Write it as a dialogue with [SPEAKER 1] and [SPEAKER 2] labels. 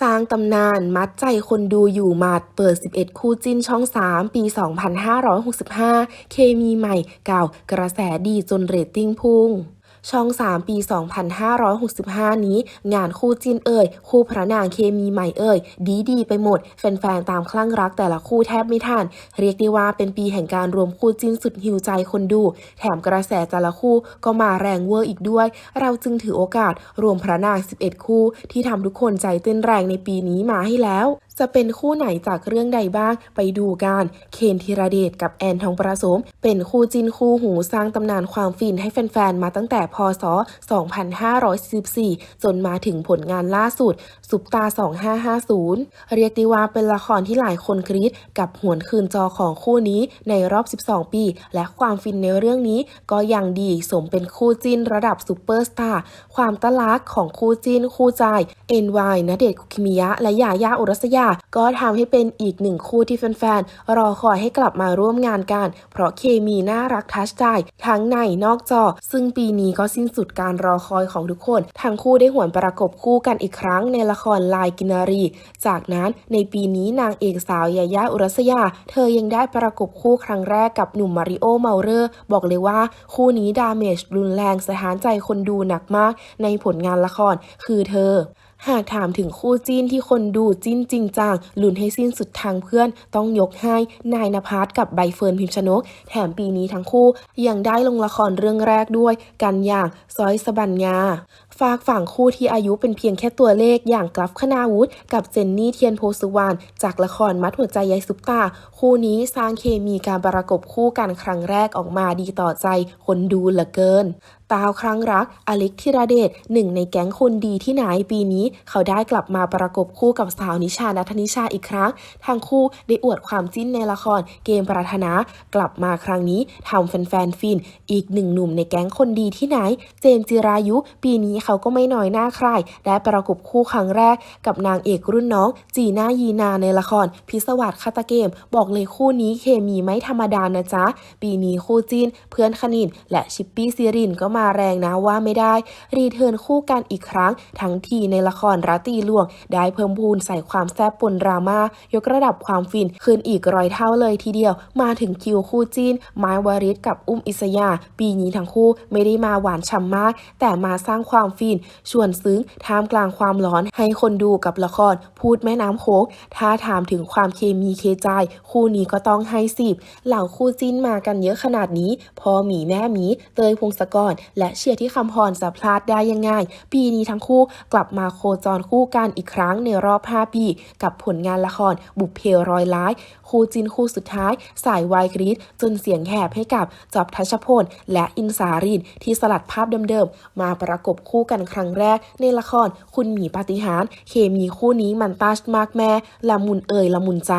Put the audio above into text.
[SPEAKER 1] สร้างตำนานมัดใจคนดูอยู่หมัดเปิด 11 คู่จิ้นช่อง 3 ปี 2565 เคมีใหม่เก่ากระแสดีจนเรตติ้งพุ่ง ช่อง 3 ปี 2565 นี้ งานคู่จินเอ่ย คู่พระนางเคมีใหม่เอ่ย ดีดีไปหมด แฟนๆ ตามคลั่งรักแต่ละคู่แทบไม่ทัน เรียกได้ว่าเป็นปีแห่งการรวมคู่จินสุดหิวใจคนดู แถมกระแสแต่ละคู่ก็มาแรงเวอร์อีกด้วย เราจึงถือโอกาสรวมพระนาง 11 คู่ ที่ทำทุกคนใจเต้นแรงในปีนี้มาให้แล้ว จะเป็นคู่ไหนจากเรื่องใดบ้าง ไปดูกัน เคนธีรเดชกับแอนทองประสม เป็นคู่จินคู่หูสร้างตำนานความฟินให้แฟนๆ มาตั้งแต่พศ 2544จนมาถึงผลงานล่าสุด สุปตา 2550 เรียกได้ว่าเป็นละครที่หลายคนกรี๊ดกับหวนคืนจอของคู่นี้ในรอบ 12 ปี และความฟินในเรื่องนี้ก็ยังดีสมเป็นคู่จิ้นระดับซูเปอร์สตาร์ความตะลักของคู่จิ้นคู่ใจ NY ณเดชคุกิมิยะและยายาอุรัสยาก็ทำให้เป็นอีกหนึ่งคู่ที่แฟนๆ รอคอยให้กลับมาร่วมงานกัน เพราะเคมีน่ารักทัชใจทั้งในนอกจอ ซึ่งปีนี้ก็สิ้นสุดการรอคอยของทุกคน ทั้งคู่ได้หวนประกบคู่กันอีกครั้งในละครลายกินารี จากนั้นในปีนี้นางเอกสาวยาย่าอุรัสยา เธอยังได้ประกบคู่ครั้งแรกกับหนุ่มมาริโอเมาเรอร์ บอกเลยว่าคู่นี้ดาเมจรุนแรงสถานใจคนดูหนักมาก ในผลงานละครคือเธอ หากถามถึงคู่จิ้นที่คนดูจิ้นจริงจังลุ้นให้สิ้นสุดทางเพื่อน ต้องยกให้นายนภัสกับใบเฟิร์นพิมชนก แถมปีนี้ทั้งคู่ยังได้ลงละครเรื่องแรกด้วย กันอย่างซอยสบัญญาฝากฝั่งคู่ที่อายุเป็นเพียงแค่ตัวเลขอย่างกลัฟคณาวุฒิกับเจนนี่เทียนโพสุวรรณจากละครมัดหัวใจยายซุปตา คู่นี้สร้างเคมีการประกบคู่กันครั้งแรกออกมาดีต่อใจคนดูเหลือเกินตาวครั้งรัก อเล็กธิราเดชหนึ่งในแก๊งคนดีที่ไหนปีนี้ เขาได้กลับมาประกบคู่กับสาวนิชานัทนิชาอีกครั้ง ทั้งคู่ได้อวดความจิ้นในละครเกมปรารถนากลับมาครั้งนี้ทำแฟนๆฟิน อีกหนึ่งหนุ่มในแก๊งคนดีที่ไหน เจมจิรายุ ปีนี้เขาก็ไม่น้อยหน้าใคร ได้ประกบคู่ครั้งแรก กับนางเอกรุ่นน้อง จีน่ายีนาในละคร พิศวัตฆาตเกม บอกเลยคู่นี้เคมีไม่ธรรมดานะจ๊ะปีนี้คู่จีนเพื่อนคณินและชิปปี้ซีรินก็มาแรงนะว่าไม่ได้ รีเทิร์นคู่กันอีกครั้ง ทั้งทีในละครราตีหลวง ได้เพิ่มพูนใส่ความแซ่บปนดราม่ายกระดับความฟินขึ้นอีกร้อยเท่าเลยทีเดียว มาถึงคิวคู่จีนไม้วาริศกับอุ้มอิสยา ปีนี้ทั้งคู่ไม่ได้มาหวานฉ่ำมาก แต่มาสร้างความฟิน ชวนซึ้งท่ามกลางความร้อนให้คนดูกับละคร พูดแม่น้ำโขงถ้าถามถึงความเคมีเคใจ คู่นี้ก็ต้องให้สิบเหล่าคู่จิ้นมากันเยอะขนาดนี้ พอหมีแม่หมี เตยพงศกรและเชียร์ที่คำพรจะพลาดได้ยังไงปีนี้ทั้งคู่กลับมาโคจรคู่กันอีกครั้งในรอบ 5 ปี กับผลงานละครบุพเพร้อยล้าย คู่จินคู่สุดท้าย สายวายกรีดจนเสียงแหบให้กับจอบทัชพล และอินสารินที่สลัดภาพเดิมๆ มาประกบคู่กันครั้งแรก ในละครคุณหมีปาฏิหาริย์เคมีคู่นี้มันตัชมากแม่ละมุนเอ่ยละมุนใจ